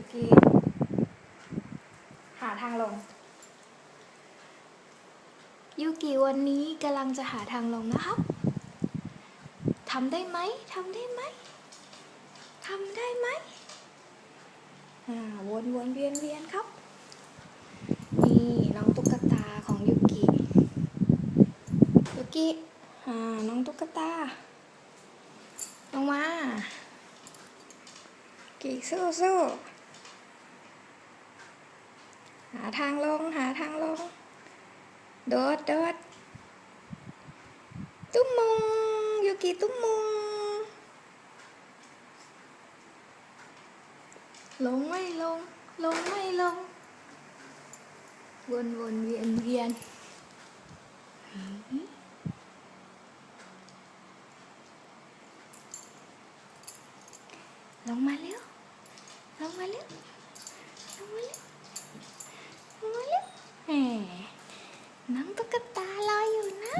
ยูกิหาทางลง ยูกิวันนี้กำลังจะหาทางลงนะครับทำได้ไหมทำได้ไหมทำได้ไหมอ่าวนวนเวียนเวียนครับ นี่น้องตุ๊กตาของยูกิยูกิอ่าน้องตุ๊กตาลงมา กีสู้สู้ หาทางลง หาทางลง โดดโดดตุ้มมงยูกิตุ้มมงลงไม่ลง ลงไม่ลง วนวนเวียนเวียนลงมาเร็วลงมาเร็วลงมาเร็วลง มาเร็วแหมน้องตุ๊กตารออยู่นะ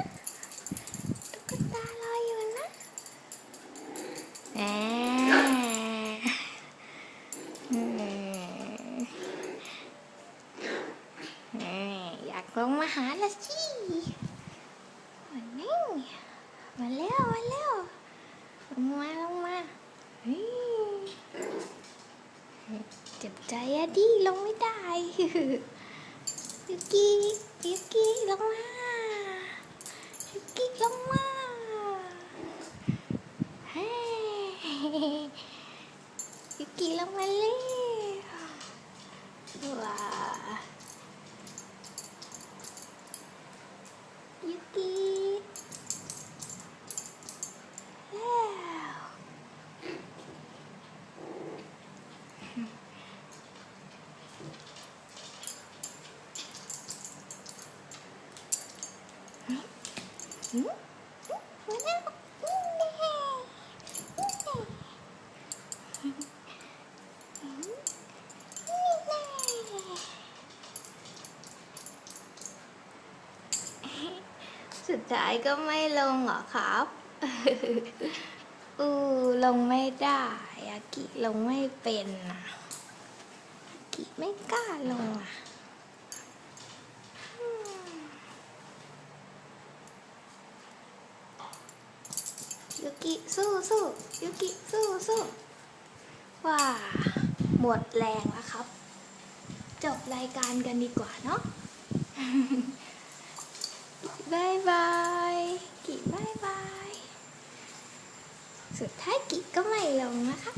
ตุ๊กตารออยู่นะแหมแหมแหมอยากลงมาหาละสิมานี่มาเร็วมาเร็วลงมาลงมาเจ็บใจอะดิลงไม่ได้ ยูกิยูกิลงมายูกิลงมาเฮ้ยยูกิลงมาเลยว้ายูกิแล้ว หืมมาแล้วนี่แน่นี่แน่หืมนี่แน่ สุดท้ายก็ไม่ลงเหรอครับอือลงไม่ได้อากิลงไม่เป็นนะอากิไม่กล้าลงอะ ยูกิสู้สู้ยูกิสู้สู้ว้าหมดแรงแล้วครับ จบรายการกันดีกว่าเนาะบายบายกิบายบาย สุดท้ายกิก็ไม่ลงนะคะ